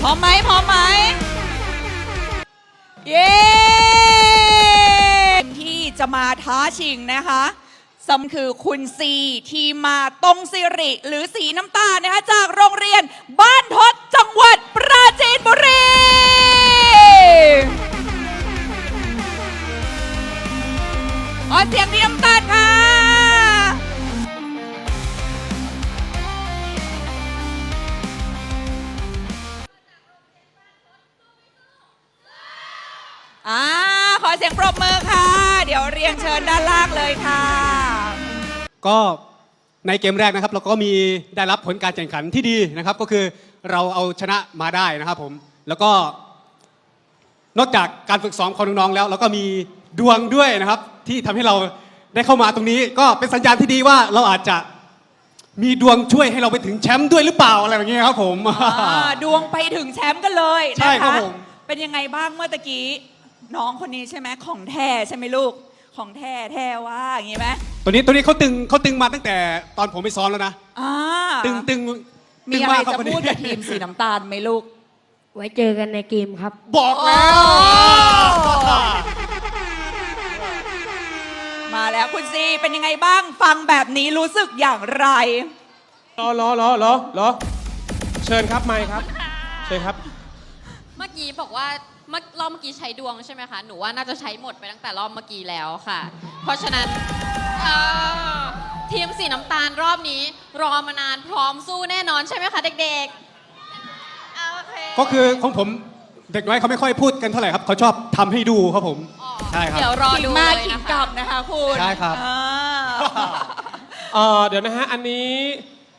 พร้อมไหมพร้อมไหมเย้ที่จะมาท้าชิงนะคะสำคือคุณซีทีมมาตรงสิริ หรือสีน้ำตาลนะคะจากโรงเรียนบ้านทศจังหวัดปราจีนบุรีขอเสียงพี่น้ำตาลค่ะ อ่าขอเสียงปรบมือค่ะ เดี๋ยวเรียนเชิญด้านล่างเลยค่ะ ก็ในเกมแรกนะครับเราก็มีได้รับผลการแข่งขันที่ดีนะครับ ก็คือเราเอาชนะมาได้นะครับผมแล้วก็นอกจากการฝึกซ้อมของน้องๆแล้วเราก็มีดวงด้วยนะครับ ที่ทำให้เราได้เข้ามาตรงนี้ ก็เป็นสัญญาณที่ดีว่าเราอาจจะมีดวงช่วยให้เราไปถึงแชมป์ด้วยหรือเปล่าอะไรอย่างเงี้ยครับผม อ่าดวงไปถึงแชมป์กันเลยนะคะใช่ครับผม เป็นยังไงบ้างเมื่อตะกี้ น้องคนนี้ใช่ไหมของแท้ใช่ไหมลูก ของแท้แท้ว่าอย่างงี้ไหมตัวนี้ตัวนี้เขาตึงเขาตึงมาตั้งแต่ตอนผมไปซ้อมแล้วนะ อ่าตึงตึงมีตึงอะไรากคจะบวันนี้พูดกับทีมสีน้ำตาลไหมลูก ไว้เจอกันในเกมครับ บอกแล้ว มาแล้วคุณซีเป็นยังไงบ้างฟังแบบนี้รู้สึกอย่างไร รอรอรอรอรอเชิญครับไมค์ครับ เชิญครับ เมื่อกี้บอกว่า เมื่อรอบเมื่อกี้ใช้ดวงใช่ไหมคะ หนูว่าน่าจะใช้หมดไปตั้งแต่รอบเมื่อกี้แล้วค่ะ เพราะฉะนั้นเอ่อทีมสีน้ำตาลรอบนี้ รอมานานพร้อมสู้แน่นอนใช่ไหมคะเด็กๆอ่าโอเค ก็คือของผมเด็กน้อยเขาไม่ค่อยพูดกันเท่าไหร่ครับเขาชอบทำให้ดูครับผม อ๋อใช่ครับ เดี๋ยวรอขิงดูมาเลยขิงนะกลัคะ บนะคะคุณใช่ครับ อ่าเอ่อเดี๋ยวนะฮะ อันนี้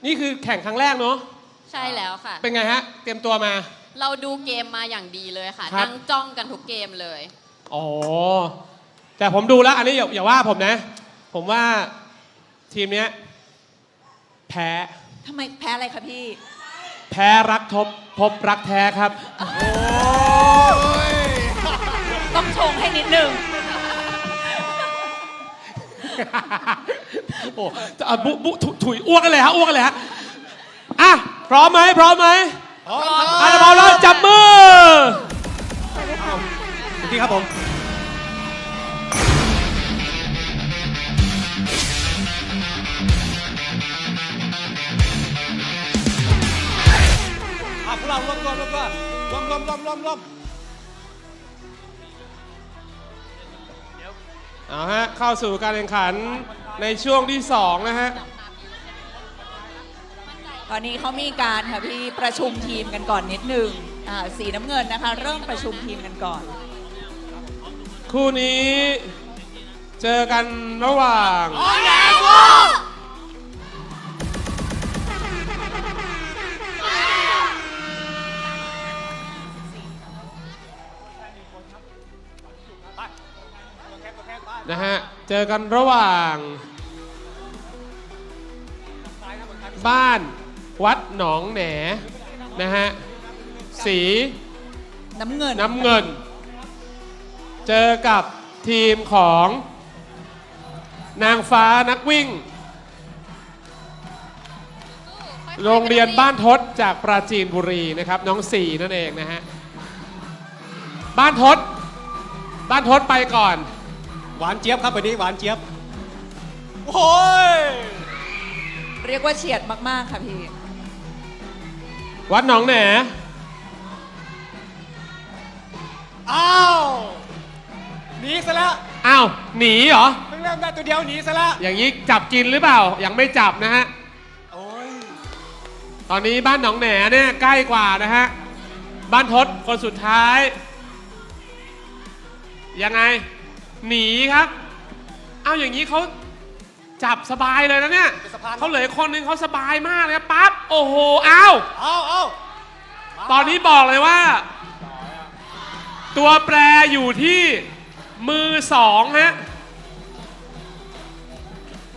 นี่คือแข่งครั้งแรกเนาะ ใช่แล้วค่ะ เป็นไงฮะ เตรียมตัวมา เราดูเกมมาอย่างดีเลยค่ะ ครับ นั่งจ้องกันทุกเกมเลย อ๋อ แต่ผมดูแล้ว อันนี้อย่าอย่าว่าผมนะ ผมว่าทีมเนี้ยแพ้ ทำไมแพ้อะไรคะพี่ แพ้รักทบพบรักแท้ครับ ต้องชงให้นิดนึง โอ้อะบุบุถุถุยอ้วกกันเลยฮะอ้วกกันเลยฮะอะพร้อมไหมพร้อมไหม พร้อมอะพร้อมแล้วจับมือพี่ครับผมอะพวกเรารวมรวมรวมรวมรวมรวมรวมรวมรวมเอาฮะเข้าสู่การแข่งขันในช่วงที่สองนะฮะ ตอนนี้เขามีการค่ะพี่ประชุมทีมกันก่อนนิดนึงอ่าสีน้ำเงินนะคะ เริ่มประชุมทีมกันก่อน คู่นี้เจอกันระหว่างนะฮะ เจอกันระหว่าง บ้าน วัดหนองแหนนะฮะสีน้ำเงินน้ำเงิน เจอกับทีมของ นางฟ้านักวิ่ง โรงเรียนบ้านทศจากปราจีนบุรีนะครับน้องสี่นั่นเองนะฮะบ้านทศบ้านทศไปก่อน หวานเจี๊ยบครับวันนี้หวานเจี๊ยบ โอ้ย เรียกว่าเฉียดมาก ๆ ค่ะพี่ วัดหนองแหนอ้าวหนีซะแล้วอ้าวหนีเหรอ เพิ่งเริ่มได้ตัวเดียวหนีซะแล้วอย่างนี้จับกินหรือเปล่า ยังไม่จับนะฮะ โอ้ยตอนนี้บ้านหนองแหนเนี่ยใกล้กว่านะฮะ บ้านทศคนสุดท้าย ยังไง หนีครับ เอาอย่างนี้เขา จับสบายเลยนะเนี่ยเขาเหลืออกคนนึงเขาสบายมากเลยครับปั๊บโอ้โหอ้าวเอาเอาตอนนี้บอกเลยว่า ตัวแปรอยู่ที่มือสองฮะ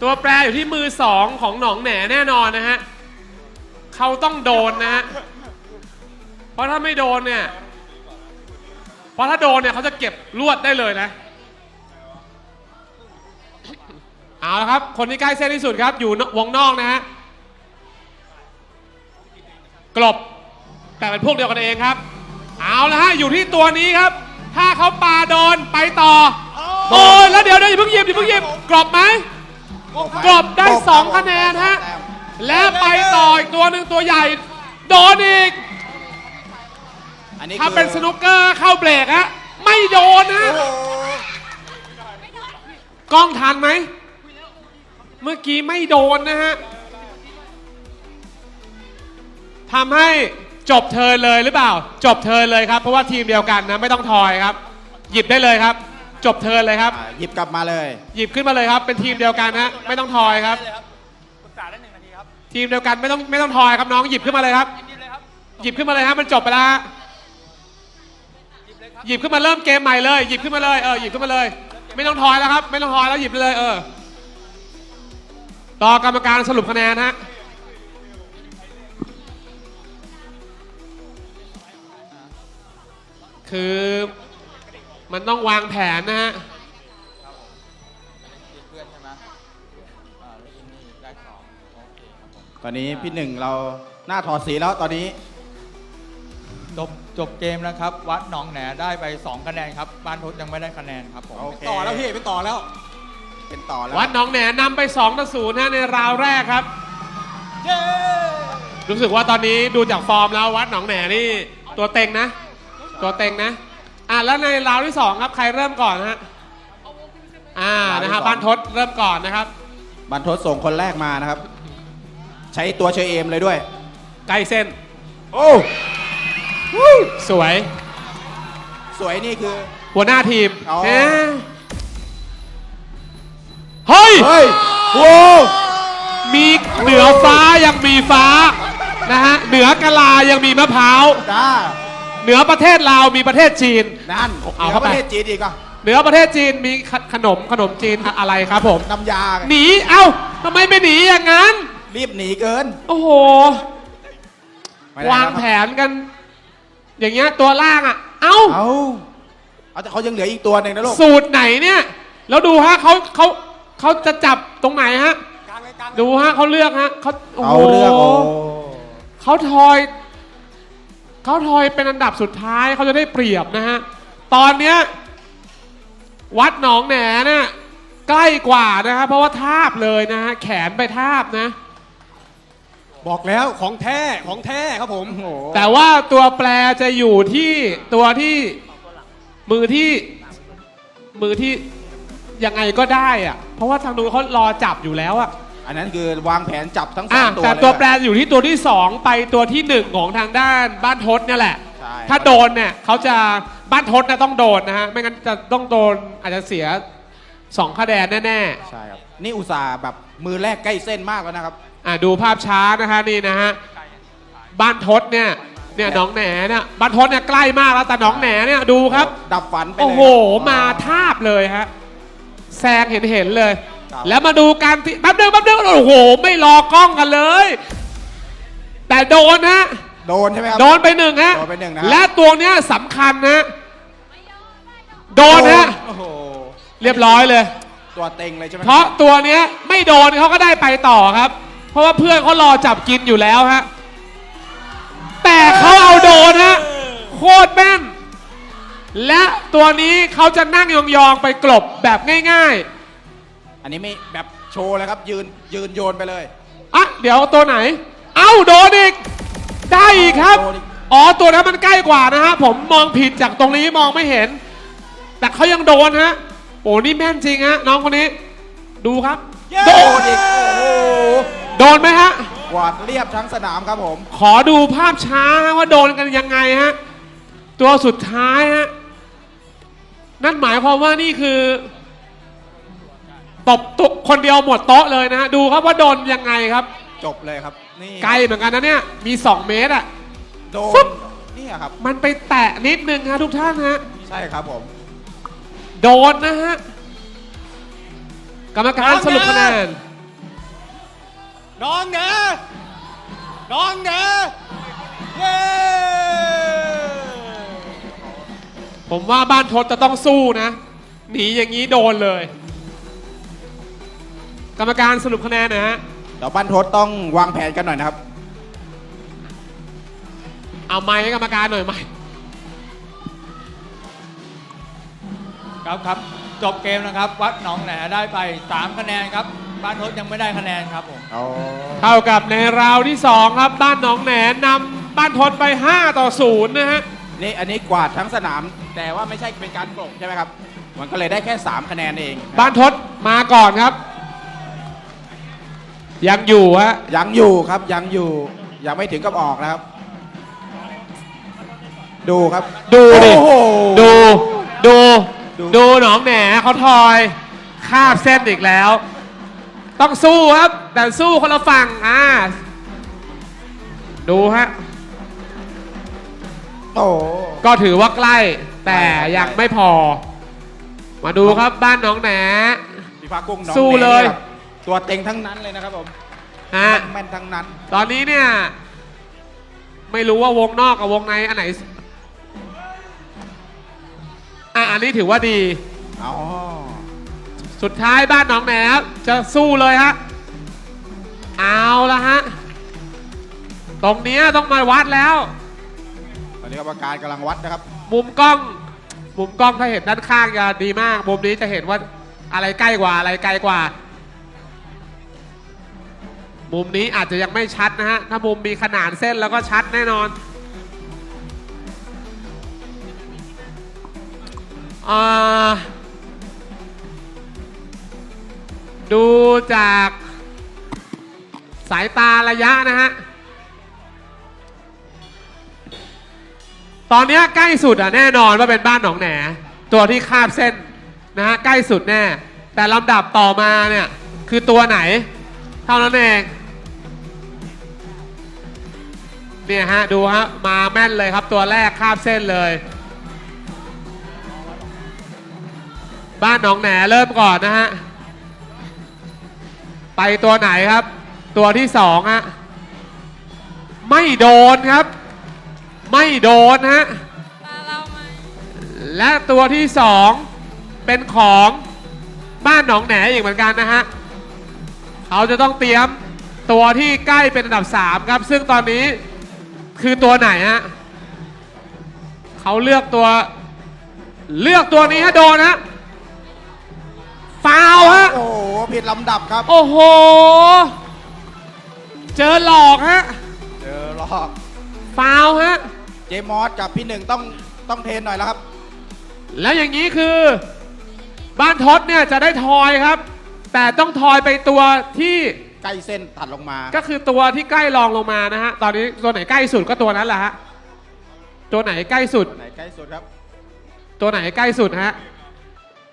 ตัวแปรอยู่ที่มือสองของหนองแหนแน่นอนนะฮะเขาต้องโดนนะฮะเพราะถ้าไม่โดนเนี่ยเพราะถ้าโดนเนี่ยเขาจะเก็บลวดได้เลยนะ เอาละครับ คนที่ใกล้เส้นที่สุดครับ อยู่วงนอกนะฮะ กลบ แต่เป็นพวกเดียวกันเองครับ เอาละฮะ อยู่ที่ตัวนี้ครับ ถ้าเขาปาโดนไปต่อ โอ้ยแล้วเดี๋ยวเดี๋ยวอย่าเพิ่งหยิบอย่าเพิ่งหยิบกรอบไหมกรอบได้ 2 คะแนนฮะ และไปต่ออีกตัวหนึ่งตัวใหญ่ โดนอีก อันนี้ถ้าคือเป็นสนุกเกอร์เข้าเบรกฮะ ไม่โดนฮะโอ้โหกล้องทันไหม เมื่อกี้ไม่โดนนะฮะทำให้จบเธอเลยหรือเปล่า จบเธอเลยครับ เพราะว่าทีมเดียวกันนะไม่ต้องทอยครับ หยิบได้เลยครับ จบเธอเลยครับ อะหยิบกลับมาเลย หยิบขึ้นมาเลยครับ เป็นทีมเดียวกันนะไม่ต้องทอยครับทีมเดียวกันไม่ต้องไม่ต้องทอยครับน้องหยิบขึ้นมาเลยครับหยิบขึ้นมาเลยครับมันจบไปแล้วฮะหยิบขึ้นมาเริ่มเกมใหม่เลย หยิบขึ้นมาเลยเออหยิบขึ้นมาเลย ไม่ต้องทอยแล้วครับ ไม่ต้องทอยแล้วหยิบไปเลยเออ ต่อกรรมการสรุปคะแนนฮะคือมันต้องวางแผนนะฮะตอนนี้พี่หนึ่งเราหน้าถอดสีแล้วตอนนี้ จบจบเกมแล้วครับ วัดหนองแหนได้ไป 2 คะแนนครับ บ้านทศยังไม่ได้คะแนนครับผม โอเค ต่อแล้วพี่เป็นต่อแล้ว เป็นต่อแล้ววัดหนองแหนนำไป2ต่อ0นะในราวแรกครับรู้สึกว่าตอนนี้ดูจากฟอร์มแล้ววัดหนองแหนนี่ตัวเต็งนะ ตัวเต็งนะ อะแล้วในราวที่ 2 ครับใครเริ่มก่อนฮะอ่านะฮะบ้านทศเริ่มก่อนนะครับบรรทดส่งคนแรกมานะครับ ใช้ตัวเชอเอมเลยด้วย ใกล้เส้น โอ้สวย สวยนี่คือ หัวหน้าทีมอ๋อ เอ๊ะ เฮ้ย เฮ้ยโว้มีเหนือฟ้ายังมีฟ้านะฮะเหนือกะลายังมีมะพร้าว จ้าเหนือประเทศลาวมีประเทศจีน นั่นเอาเข้าไป ประเทศจีนอีกอะเหนือประเทศจีนมีขขนมขนมจีนอะอะไรครับผม น้ำยาไงหนี เอ้าทำไมไม่หนีอย่างนั้น รีบหนีเกินโอ้โห ไม่ได้วางแผนกัน อย่างเงี้ยตัวล่างอะ เอ้า เอาเอาแต่เขายังเหลืออีกตัวหนึ่งนะลูกสูตรไหนเนี่ย แล้วดูฮะเขาเขา เขาจะจับตรงไหนฮะดูฮะเขาเลือกฮะเขาโอ้โหเอาเรื่องโอ้เขาทอย เขาทอยเป็นอันดับสุดท้ายเขาจะได้เปรียบนะฮะ ตอนเนี้ยวัดหนองแหนเนี่ยใกล้กว่านะครับเพราะว่าทาบเลยนะฮะแขนไปทาบนะ บอกแล้วของแท้ของแท้ครับผมโหแต่ว่าตัวแปรจะอยู่ที่ตัวที่มือที่มือที่ ยังไงก็ได้อะเพราะว่าทางนู้นเขารอจับอยู่แล้วอะอันนั้นคือวางแผนจับทั้งสออะงตัวแต่เลยตัวแปรอยู่ที่ตัวที่ 2 ไปตัวที่ 1 ของทางด้านบ้านทศเนี่ยแหละ ใช่ถ้าโดนเนี่ยเขาจะบ้านทศนะต้องโดนนะฮะ ไม่งั้นจะต้องโดนอาจจะเสีย2คะแนนแน่ใช่ครับนี่อุตส่าห์แบบมือแรกใกล้เส้นมากแล้วนะครับๆอะดูภาพช้านะคะนี่นะฮะบ้านทศเนี่ยเนี่ยหน้องแหนเนี่ยบ้านทศเนี่ยใกล้มากแล้วแต่หน้องแหนเนี่ยดูครับ ดับฝันไปเลยโอ้โห ครับมาทาบเลยฮะ แซงเห็นเห็นๆเลย ครับ แล้วมาดูการที่แป๊บเดียวแป๊บเดียวโอ้โห ไม่รอกล้องกันเลย แต่โดนฮะ โดนใช่ไหมครับ โดนไปหนึ่งฮะ โดนไปหนึ่งนะและตัวเนี้ยสำคัญนะโดนฮะ โอ้โห เรียบร้อยเลย ตัวเต็งเลยใช่ไหมเพราะตัวเนี้ยไม่โดนเขาก็ได้ไปต่อครับ เพราะว่าเพื่อนเขารอจับกินอยู่แล้วฮะ แต่เขาเอาโดนฮะ โคตรแม่น และตัวนี้เขาจะนั่งยองๆไปกลบแบบง่ายอันนี้ไม่แบบโชว์เลยครับ ยืนยืนโยนไปเลย ๆ อะ เดี๋ยวตัวไหน เอ้าโดนอีก ได้อีกครับ โดนอีก อ๋อ ตัวนั้นมันใกล้กว่านะฮะ ผมมองผิดจากตรงนี้มองไม่เห็น แต่เขายังโดนฮะโอ้นี่แม่นจริงฮะ น้องคนนี้ ดูครับ โดโดนนอีกโอ้โหโดนไหมฮะ กวาดเรียบทั้งสนามครับผม ขอดูภาพช้าฮะว่าโดนกันยังไงฮะ ตัวสุดท้ายฮะ นั่นหมายความว่านี่คือตบตุกคนเดียวหมดโต๊ะเลยนะฮะดูครับว่าโดนยังไงครับ จบเลยครับ นี่ไกลเหมือนกันนะเนี่ยมี 2 เมตรอะ โดฟึนบนี่ครับ มันไปแตะนิดนึงฮะทุกท่านฮะ ใช่ครับผม โดนนะฮะ กรรมการสรุปคะแนน น้องเนอน้องเนอเย้ ผมว่าบ้านทศจะต้องสู้นะ หนีอย่างนี้โดนเลย กรรมการสรุปคะแนนนะฮะ เดี๋ยวบ้านทศต้องวางแผนกันหน่อยนะครับ เอาไม้ให้กรรมการหน่อยไหมครับครับจบเกมนะครับ วัดหนองแหนได้ไป 3 คะแนนครับ บ้านทศยังไม่ได้คะแนนครับผมเอาเท่ากับในราวที่ 2 ครับ บ้านหนองแหนนำบ้านทนไป 5 ต่อ 0 นะฮะ นี่อันนี้กวาดทั้งสนาม แต่ว่าไม่ใช่เป็นการกลบใช่ไหมครับ มันก็เลยได้แค่ 3 คะแนนเองบ้านทศมาก่อนครับ ยังอยู่ฮะยังอยู่ครับยังอยู่ยังไม่ถึงกับออกนะครับ ดูครับดูดิ โอ้โห ดู ดู ดู ดูหนองแหนเขาทอย คาบเส้นอีกแล้ว ต้องสู้ครับ แต่สู้คนละฝั่งอ่าดูฮะ โอ้โหก็ถือว่าใกล้แต่ใช่ครับยังไม่พอ มาดูครับบ้านหนองแหน พี่ฟ้ากุ้งน้องสู้แหนเลยนี่แบบตัวเต็งทั้งนั้นเลยนะครับผมฮะ แม่นทั้งนั้น ตอนนี้เนี่ย ไม่รู้ว่าวงนอกกับวงในอันไหน อะอันนี้ถือว่าดี อ๋อ สุดท้ายบ้านหนองแหนครับจะสู้เลยฮะ เอาละฮะ ตรงเนี้ยต้องมาวัดแล้วตอ นี้กรรมการกำลังวัดนะครับ มุมกล้อง มุมกล้องถ้าเห็นด้านข้างจะดีมาก มุมนี้จะเห็นว่าอะไรใกล้กว่าอะไรไกลกว่า มุมนี้อาจจะยังไม่ชัดนะฮะ ถ้ามุมมีขนานเส้นแล้วก็ชัดแน่นอนอาดูจากสายตาระยะนะฮะ ตอนนี้ใกล้สุดอะแน่นอนว่าเป็นบ้านหนองแหนตัวที่คาบเส้นนะฮะใกล้สุดแน่ แต่ลำดับต่อมาเนี่ยคือตัวไหน เท่านั้นเองเนี่ยฮะดูฮะมาแม่นเลยครับตัวแรกคาบเส้นเลย บ้านหนองแหนเริ่มก่อนนะฮะไปตัวไหนครับ ตัวที่สองฮะไม่โดนครับ ไม่โดนฮะ ตาเราไหมและตัวที่สองเป็นของบ้านหนองแหนอีกเหมือนกันนะฮะ เขาจะต้องเตรียมตัวที่ใกล้เป็นอันดับ 3 ครับ ซึ่งตอนนี้คือตัวไหนฮะเขาเลือกตัว เลือกตัวนี้ฮะโดนฮะฟาวล์ฮะ โอ้โหผิดลำดับครับ โอ้โห เจอหลอกฮะ เจอหลอกฟาวล์ฮะเจมอสกับพี่หนึ่งต้องต้องเทรนหน่อยแล้วครับ แล้วอย่างนี้คือ บ้านทศเนี่ยจะได้ทอยครับ แต่ต้องทอยไปตัวที่ใกล้เส้นตัดลงมา ก็คือตัวที่ใกล้รองลงมานะฮะตอนนี้ตัวไหนใกล้สุดก็ตัวนั้นแหละฮะตัวไหนใกล้สุดไหนใกล้สุดครับ ตัวไหนใกล้สุดฮะ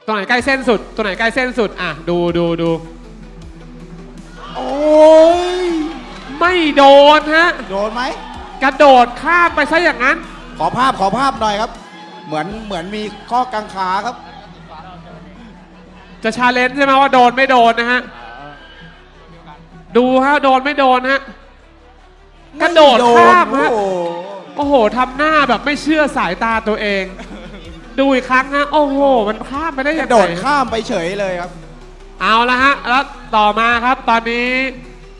ตัวไหนใกล้เส้นสุด ตัวไหนใกล้เส้นสุดอะดูดูดูโอ้ยไม่โดนฮะ โดนไหม กระโดดข้ามไปซะอย่างนั้น ขอภาพขอภาพหน่อยครับ เหมือนเหมือนมีข้อกังขาครับ จะชาเลนจ์ใช่ไหมว่าโดนไม่โดนนะฮะ ดูฮะโดนไม่โดนฮะ กระโดดข้ามโอ้ฮะโหโอ้โหทำหน้าแบบไม่เชื่อสายตาตัวเอง ดูอีกครั้งฮะ โอ้โห มันข้ามไปได้กยังระโดดไงข้ามไปเฉยเลยครับ เอาละฮะ แล้วต่อมาครับตอนนี้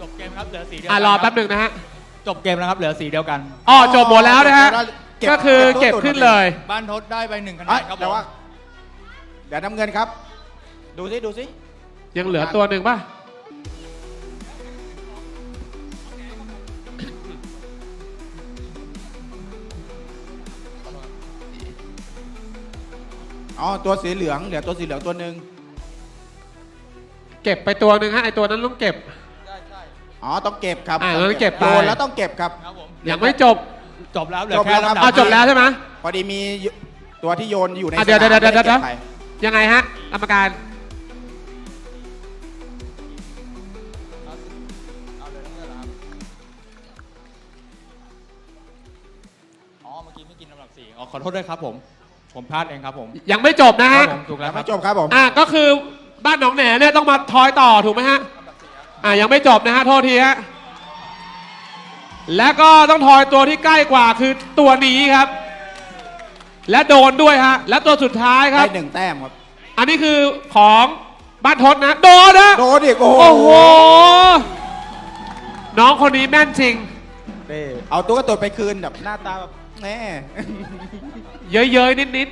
จบเกมครับเหลือสีเดียวอะกันรอคแป๊บหนึ่งนะฮะ จบเกมแล้วครับเหลือสีเดียวกันอ๋อจบหมดแล้วนะฮะ เก็บก็คือเก็เก็บบตัว ขึ้นเลย บ้านทศได้ไปหนึ่งคะแนเอ้ยนครับผแต่มว่าเดี๋ยวน้ำเงินครับ ดูสิดูสิยังเหลือตัวหนึ่งป่ะ อ๋อตัวสีเหลืองเหลือตัวสีเหลืองตัวหนึ่งเก็บไปตัวหนึ่งฮะไอตัวนั้นต้องเก็บ อ๋อต้องเก็บครับอ่าแล้วเก็บไปโดนแล้วต้องเก็บครับ ครับผมยังไม่จบจบแล้วเหลือจบแค่แล้วครับ ลำดับเอาจบแล้วใช่ไหม พอดีมีตัวที่โยนอยู่ในอะเดี๋ยวสนามเดี๋ยวเดี๋ยวไม่ไก็บเดี๋ยวไปยังไงฮะกรรมการอ๋อเมื่อกี้ไม่กินลำดับสี่อ๋อขอโทษด้วยครับผม ผมพลาดเองครับผมยังไม่จบนะครัฮะบผมถูกแล้แล้ววครัไม่บจบครับผม อะก็คือบ้านหนองแหนเนี่ยต้องมาทอยต่อถูกไหมฮะ อะยังไม่จบนะฮะโทษทีฮะแล้วก็ต้องทอยตัวที่ใกล้กว่าคือตัวนี้ครับ และโดนด้วยฮะและตัวสุดท้ายครับ ได้หนึ่งแต้มครับ อันนี้คือของบ้านทศนะ โดนนะโดนอีกโอ้โหโอ้โห น้องคนนี้แม่นจริงนี่เอาตุ๊กตาไปคืนแบบหน้าตาแบบแน่ เยอะๆนิด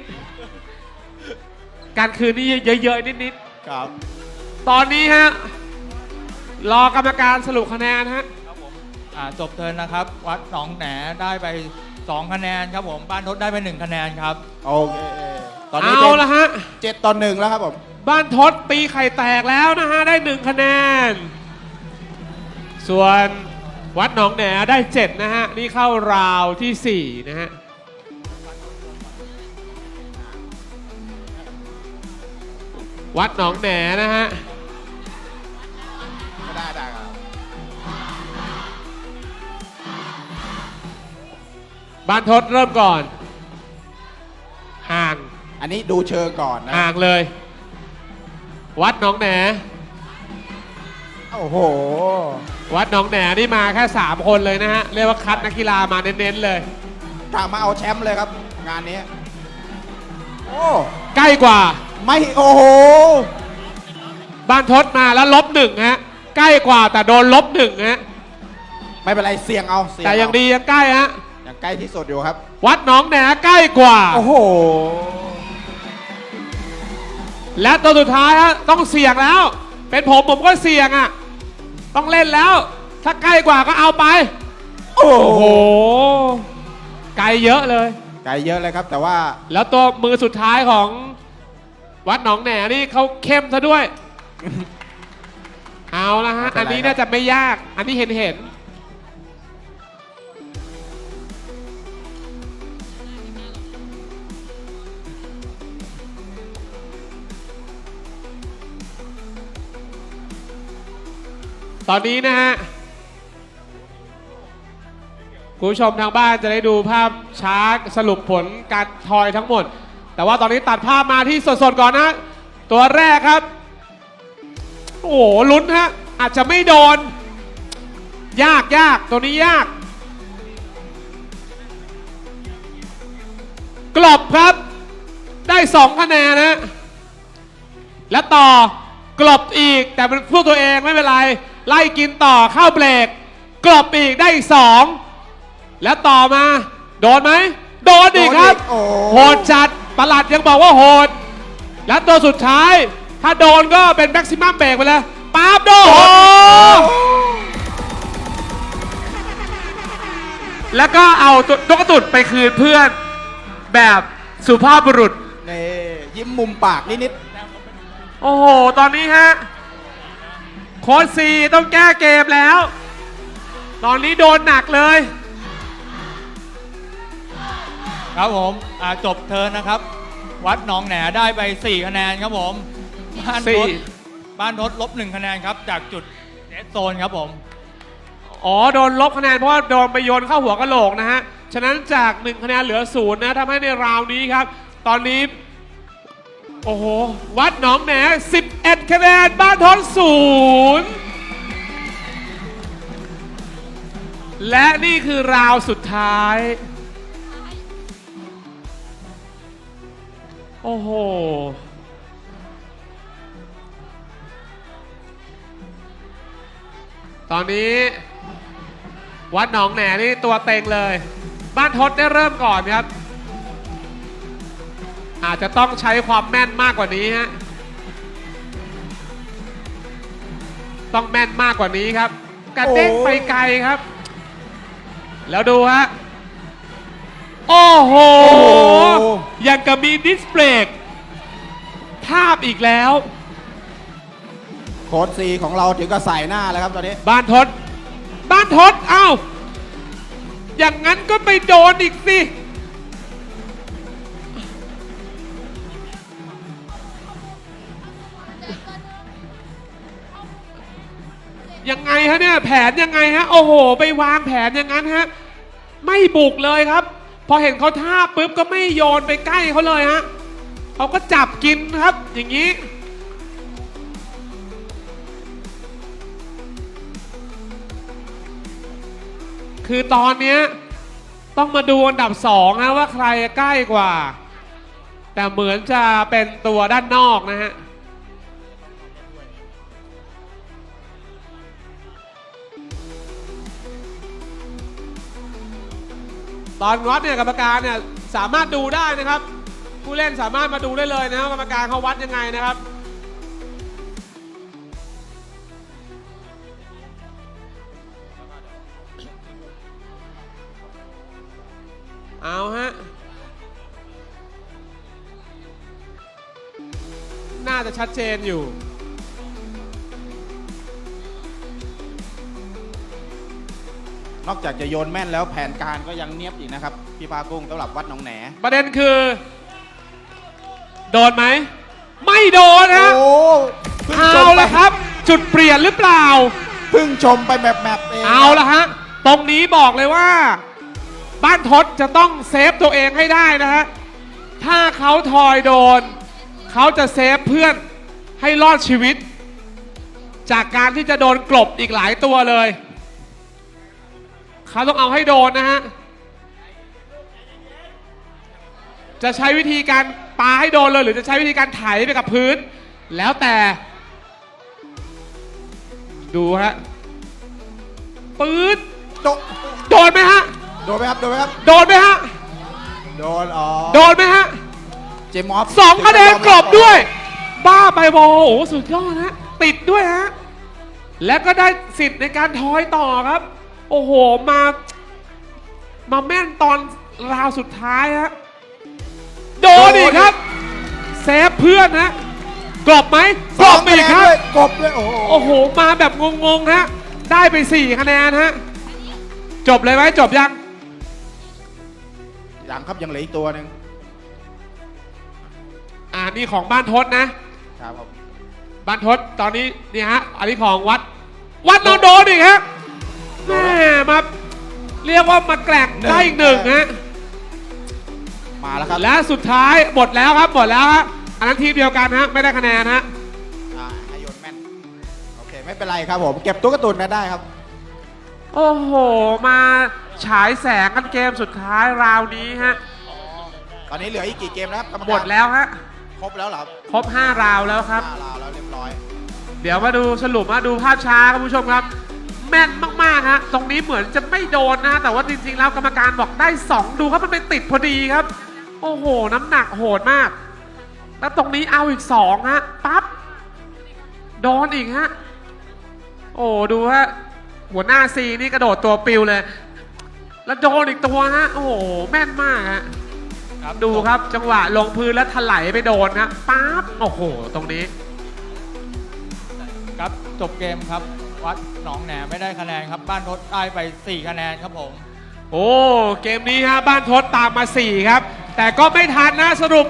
ๆ การคืนนี่เยอะๆนิดครับๆตอนนี้ฮะ รอกรรมการสรุปคะแนนฮะ อ่าจบเทิร์นนะครับ วัดหนองแหนได้ไป 2 คะแนนครับผมบ้านทศได้ไป 1 คะแนนครับ โอเค ตอนนี้เอาเป็นละฮะ เจ็ดต่อหนึ่งแล้วครับผม บ้านทศตีไข่แตกแล้วนะฮะ ได้หนึ่งคะแนน ส่วนวัดหนองแหนได้เจ็ดนะฮะ นี่เข้าราวที่สี่นะฮะ วัดหนองแหนนะฮะ ได้ได้ครับบ้านทศเริ่มก่อน ห่าง อันนี้ดูเชิงก่อนนะ ห่างเลย วัดหนองแหน โอ้โห วัดหนองแหนนี่มาแค่ 3 คนเลยนะฮะ เรียกว่าคัดนักกีฬามาเน้นๆเลย กลับมาเอาแชมป์เลยครับ งานนี้ โอ้ ใกล้กว่า ไม่ โอ้โห บ้านทศมาแล้วลบหนึ่งฮะ ใกล้กว่าแต่โดนลบหนึ่งฮะไม่เป็นไรเสี่ยงเอาเสี่ยงแต่เอายังดียังใกล้ฮะยังใกล้ที่สุดอยู่ครับ วัดหนองแหนใกล้กว่า โอ้โห และตัวสุดท้ายฮะต้องเสี่ยงแล้ว เป็นผมผมก็เสี่ยงอะต้องเล่นแล้ว ถ้าใกล้กว่าก็เอาไป โอ้โอ้โหโหไกลเยอะเลย ไกลเยอะเลยครับ แต่ว่าแล้วตัวมือสุดท้ายของวัดหนองแหนนี่เขาเข้มซะด้วย เอาละฮะ อันนี้น่าจะไม่ยาก อันนี้เห็นเห็น ตอนนี้นะฮะ คุณผู้ชมทางบ้านจะได้ดูภาพช้าสรุปผลการทอยทั้งหมด แต่ว่าตอนนี้ตัดภาพมาที่สดๆก่อนนะ ตัวแรกครับ โอ้โหลุ้นฮะ อาจจะไม่โดน ยากยากตัวนี้ยาก กลบครับ ได้สองคะแนนนะ และต่อกลบอีกแต่เป็นพวกตัวเองไม่เป็นไร ไล่กินต่อเข้าเบรก กลบอีกได้อีกสองแล้วต่อมา โดนไหม โดนอีกครับโอ้โหโหดจัดประหลัดยังบอกว่าโหด และตัวสุดท้าย ถ้าโดนก็เป็นแม็กซิมัมเบรกไปเลยป๊าบโดนแล้วก็เอาตัวนกกระตุดไปคืนเพื่อนแบบสุภาพบุรุษ นี่ยิ้มมุมปากนิดโอ้โห ตอนนี้ฮะ โค้ชซีต้องแก้เกมแล้ว ตอนนี้โดนหนักเลย ครับผมอ่าจบเทิร์นนะครับ วัดหนองแหนได้ไป 4 คะแนนครับผม บ้านทสี่ศบ้านทศลบ1คะแนนครับ จากจุดเดสโซนครับผม อ๋อโดนลบคะแนนเพราะว่าโดนไปโยนเข้าหัวกะโหลกนะฮะ ฉะนั้นจาก 1 คะแนนเหลือศูนย์นะทำให้ในราวนี้ครับ ตอนนี้ โอ้โห วัดหนองแหน11 คะแนน บ้านทศศูนย์และนี่คือราวสุดท้าย โอ้โห ตอนนี้ วัดหนองแหนนี่ตัวเต็งเลย บ้านทศได้เริ่มก่อนครับ อาจจะต้องใช้ความแม่นมากกว่านี้ฮะต้องแม่นมากกว่านี้ครับกระเด้งโอ้ไปไกลครับ แล้วดูฮะโอ้โหโอ้โห ยังกับมีดิสเบรกภาพอีกแล้วๆ โค้ดซีของเราถึงก็ใส่หน้าแล้วครับตอนนี้ บ้านทศบ้านทศเอ้า อย่างนั้นก็ไปโดนอีกสิ ยังไงฮะเนี่ย แผนยังไงฮะ โอ้โห ไปวางแผนอย่างนั้นฮะ ไม่บุกเลยครับ พอเห็นเขาท่าปุ๊บก็ไม่โยนไปใกล้เขาเลยฮะเขาก็จับกินครับ อย่างนี้ คือตอนเนี้ยต้องมาดูอันดับสองนะว่าใครใกล้กว่า แต่เหมือนจะเป็นตัวด้านนอกนะฮะตอนวัดเนี่ยกรรมการเนี่ยสามารถดูได้นะครับ ผู้เล่นสามารถมาดูได้เลยนะครับกรรมการเขาวัดยังไงนะครับ เอาฮะ น่าจะชัดเจนอยู่ นอกจากจะโยนแม่นแล้วแผนการก็ยังเนียบอีกนะครับ พี่พากุ้งสำหรับวัดหนองแหน ประเด็นคือ โดนไหม ไม่โดนนะโอ้เพิ่งชเอามไปละครับ จุดเปลี่ยนหรือเปล่า เพิ่งชมไปแบบแบบเองเอาละฮะ ตรงนี้บอกเลยว่า บ้านทศจะต้องเซฟตัวเองให้ได้นะฮะ ถ้าเขาทอยโดน เขาจะเซฟเพื่อนให้รอดชีวิต จากการที่จะโดนกลบอีกหลายตัวเลย เขาต้องเอาให้โดนนะฮะ จะใช้วิธีการปาให้โดนเลย หรือจะใช้วิธีการไถไปกับพื้น แล้วแต่ ดูฮะปื๊ดโดนโดไหมฮะ โดนไหมครับโดนไหมครับโดนไหมฮะ โดนอ๋อโดนไหมฮะเจมอฟสองคะแนนกรอบด้วย บ้าไปบอลโอ้โหสุดยอดฮะ ติดด้วยฮะ และก็ได้สิทธิ์ในการทอยต่อครับ โอ้โห มา มาแม่นตอนราวสุดท้ายฮะ โดนอีกครับเซฟเพื่อนฮะกรอบไหมกสรอองบคะอีแนกนครับด้วยกบด้วยโอ้โหโอ้โห มาแบบงงๆฮะ ได้ไป 4 คะแนนฮะ จบเลยไหมจบยัง ยังครับยังเหลืออีกตัวหนึ่งอ่านี่ของบ้านทศนะ ครับผมบ้านทศตอนนี้นี่ฮะ อันนี้ของวัด วัดนอนโดนอีกฮะแม่มาเรียกว่ามาแกล้งได้อีกหนึ่งฮะมาแล้วครับและสุดท้ายหมดแล้วครับหมดแล้วฮะอันนั้นทีมเดียวกันฮะไม่ได้คะแนนฮะอ่าให้โยนแม่นโอเคไม่เป็นไรครับผม เก็บตัวการ์ตูนมาได้ครับ โอ้โห มา ฉายแสงกันเกมสุดท้ายราวนี้ฮะ ตอนนี้เหลืออีกกี่เกมแล้วครับกรรมการหมดแล้วฮะ ครบแล้วเหรอครับครบ 5 ราวแล้วครับห้าราวแล้วเรียบร้อยเดี๋ยวมาดูสรุปมาดูภาพช้าครับคุณผู้ชมครับ แม่นมากๆฮะตรงนี้เหมือนจะไม่โดนนะแต่ว่าจริงๆแล้วกรรมการบอกได้ 2 ดูครับมันไปติดพอดีครับ โอ้โห น้ำหนักโหดมาก แล้วตรงนี้เอาอีก2ฮะปั๊บโดนอีกฮะ โอ้ดูฮะหัวหน้าซีนี่กระโดดตัวปิวเลย แล้วโดนอีกตัวฮะโอ้โหแม่นมากฮะครับดูครับจังหวะลงพื้นแล้วถลายไปโดนนะปั๊บโอ้โห ตรงนี้ ครับจบเกมครับ วัดหนองแหนไม่ได้คะแนนครับ บ้านทศได้ไป 4 คะแนนครับผม โอ้เกมนี้ฮะบ้านทศตามมา 4 ครับ แต่ก็ไม่ทันนะสรุป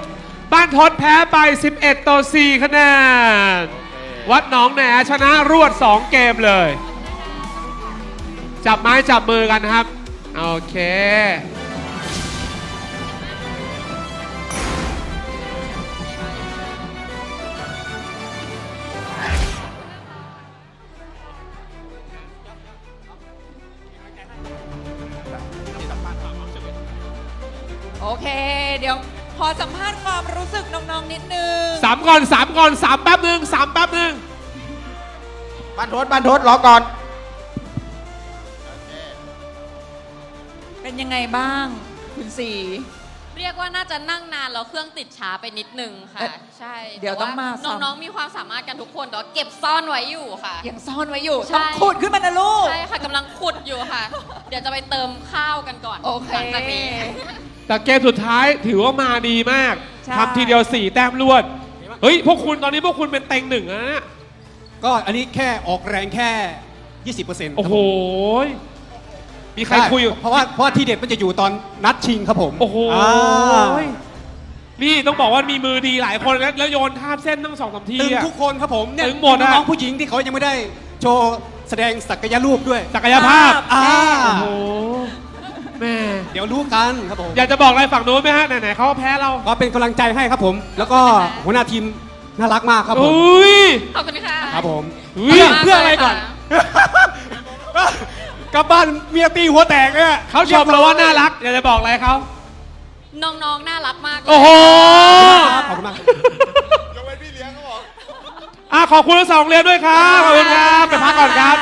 บ้านทศแพ้ไป 11 ต่อ 4 คะแนน วัดหนองแหนชนะรวด 2 เกมเลย จับไม้จับมือกันนะครับ โอเค โอเค เดี๋ยวขอสัมภาษณ์ความรู้สึกน้องๆนิดนึง สามก่อนสามก่อนสามแป๊บหนึ่งสามแป๊บหนึ่งบ้านโทษบ้านโทษรอก่อน ยังไงบ้าง คุณสี เรียกว่าน่าจะนั่งนานแล้วเครื่องติดช้าไปนิดนึงค่ะ เอ๊ะใช่เดี๋ยวแต้องมาน้องๆมีความสามารถกันทุกคนแต่ว่าเก็บซ่อนไว้อยู่ค่ะ ยังซ่อนไว้อยู่ ใช่ ต้องขุดขึ้นมานะลูก ใช่ค่ะกำลังขุดอยู่ค่ะ เดี๋ยวจะไปเติมข้าวกันก่อนโอเค หลังจากนี้แต่เกมสุดท้ายถือว่ามาดีมากใช่ ทำทีเดียว 4 แต้มรวด เฮ้ย พวกคุณตอนนี้พวกคุณเป็นเต็งหนึ่งแล้วนะเนี่ยก็อันนี้แค่ออกแรงแค่ 20%โอ้โห มีใครคุยอยู่ เพราะว่าเพราะว่าที่เด็ดมันจะอยู่ตอนนัดชิงครับผมโอ้โหานี่ต้องบอกว่ามีมือดีหลายคนแล้วแล้วโยนข้ามเส้นตั้งสองสามทีตึงอะ ทุกคนครับผมเนี่ยตึงหมดอะ น้องๆผู้หญิงที่เขายังไม่ได้โชว์แสดงศักยรูปด้วยศักยภาพ อ่าโอ้โห แม่ เดี๋ยวรู้กันครับผมอยากจะบอกอะไรฝั่งนู้นไหมฮะ ไหนๆเขาก็แพ้เราก็เป็นกำลังใจให้ครับผม แล้วก็หัวหน้าทีมน่ารักมากครับผมอุ้ย ขอบคุณค่ะ ครับผมอุ๊ยเพื่อเพื่ออะไรก่อน กลับบ้านเมียตีหัวแตกเนี่ยเขาชมเราว่าน่ารักอยากจะบอกอะไรเขาน้องๆ น่ารักมากเลย โอ้โหขอบคุณมากอะขอบคุณทั้งสองเรียนด้วยครับขอบคุณครับไปพักก่อนครับ